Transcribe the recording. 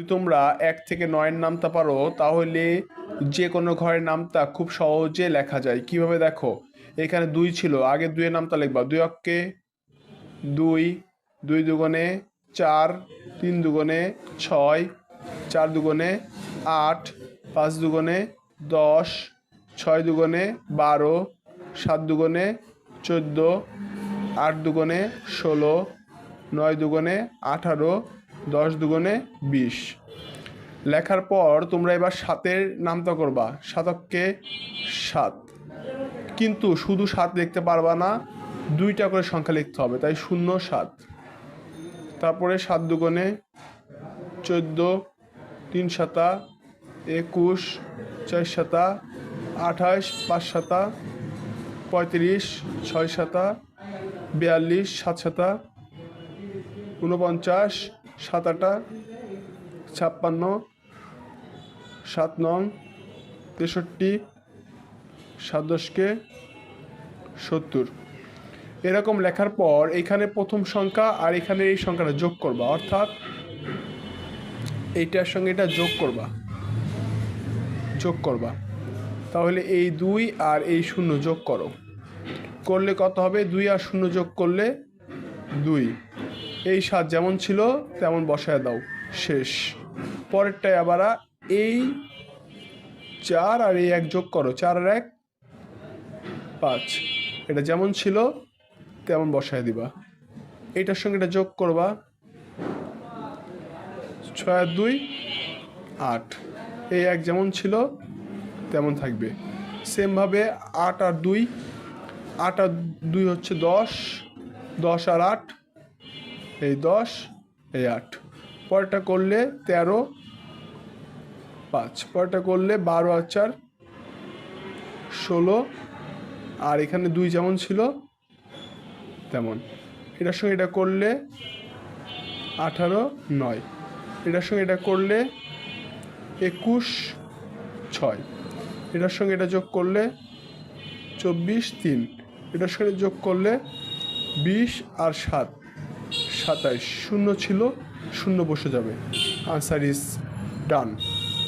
যদি তোমরা এক থেকে নয়ের নামতা পারো, তাহলে যে কোনো ঘরের নামতা খুব সহজে লেখা যায়। কীভাবে দেখো? এখানে দুই ছিল, আগে দুইয়ের নামতা লিখবা। দুই অক্কে দুই দুই দুগুণে চার, তিন দুগুণে ছয়, চার দুগুণে আট, পাঁচ দুগুণে দশ, ছয় দুগুণে বারো, সাত দুগুণে চোদ্দ, আট দুগুণে ষোলো, নয় দুগুণে আঠারো দশ দুগুণে বিশ। লেখার পর তোমরা এবার সাতের নামতা করবা। সাতককে সাত। কিন্তু শুধু সাত লিখতে পারবা না, দুইটা করে সংখ্যা লিখতে হবে, তাই শূন্য সাত। তারপরে সাত দুগুণে চোদ্দ, তিন সাতা, একুশ চার সাতা, আঠাশ, পাঁচ সাতা, পঁয়ত্রিশ, ছয় সাতা, বিয়াল্লিশ, সাত সাতা উনপঞ্চাশ সাত আটা ছাপ্পান্ন, সাত নং, তেষট্টি, সাত দশকে সত্তর। এরকম লেখার পর এখানে প্রথম সংখ্যা আর এখানে এই সংখ্যাটা যোগ করবা, অর্থাৎ এইটার সঙ্গে এটা যোগ করবা যোগ করবা। তাহলে এই দুই আর এই শূন্য যোগ করো। করলে কত হবে? দুই আর শূন্য যোগ করলে দুই। এই সাত যেমন ছিল, তেমন বসায় দাও। শেষ। পরেরটায় আবার এই চার আর এই এক যোগ করো। চার আর এক, পাঁচ। এটা যেমন ছিল, তেমন বসায় দিবা। এটার সঙ্গে এটা যোগ করবা। ছয় আর দুই, আট। এই এক যেমন ছিল, তেমন থাকবে। সেমভাবে আট আর দুই, আট আর দুই হচ্ছে দশ দশ আর আট এই দশ, এই আট। পরেরটা করলে তেরো, পাঁচ। পরেরটা করলে বারো আর চার, ষোলো। আর এখানে দুই যেমন ছিল, তেমন। এটার সঙ্গে এটা করলে আঠারো, নয়। এটার সঙ্গে এটা করলে একুশ, ছয়। এটার সঙ্গে এটা যোগ করলে চব্বিশ, তিন। এটার সঙ্গে যোগ করলে বিশ আর সাত। সাতাইশ শূন্য ছিল শূন্য বসে যাবে। Answer is done